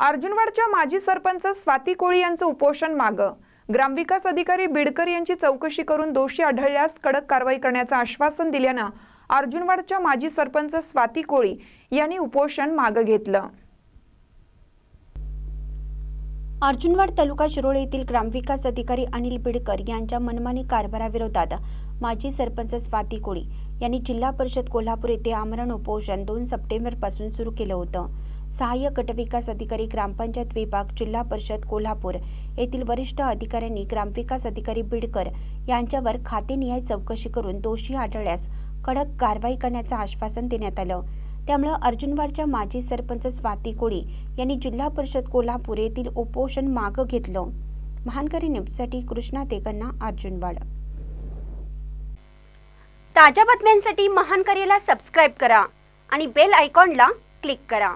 अर्जुनवाडच्या माजी सरपंच स्वाती कोळी यांचं उपोषण मागं. ग्रामविकास अधिकारी बिडकर यांची चौकशी करून दोषी आढळल्यास कडक कारवाई करण्याचं आश्वासन दिल्यानं अर्जुनवाडच्या माजी सरपंच स्वाती कोळी यांनी उपोषण मागं घेतलं. अर्जुनवाड तालुका शिरोळे येथील ग्रामविकास अधिकारी अनिल बिडकर यांच्या मनमानी कारभाराविरोधात माजी सरपंच स्वाती कोळी यांनी जिल्हा परिषद कोल्हापूर येथे आमरण उपोषण दोन सप्टेंबरपासून सुरू केलं होतं. सहाय्यक गटविकास अधिकारी ग्रामपंचायत विभाग जिल्हा परिषद कोल्हापूर येथील वरिष्ठ अधिकाऱ्यांनी ग्रामविकास अधिकारी बिडकर यांच्यावर खातेनिहाय चौकशी करून दोषी आढळल्यास कडक कारवाई करण्याचं आश्वासन देण्यात आलं. त्यामुळे अर्जुनवाडच्या माजी सरपंच स्वाती कोळी यांनी जिल्हा परिषद कोल्हापूर येथील उपोषण मागं घेतलं. महानकरी न्यूजसाठी कृष्णा देगण्णा अर्जुनवाड. ताज्या बातम्यांसाठी महानकरीला सबस्क्राईब करा आणि बेल आयकॉनला क्लिक करा.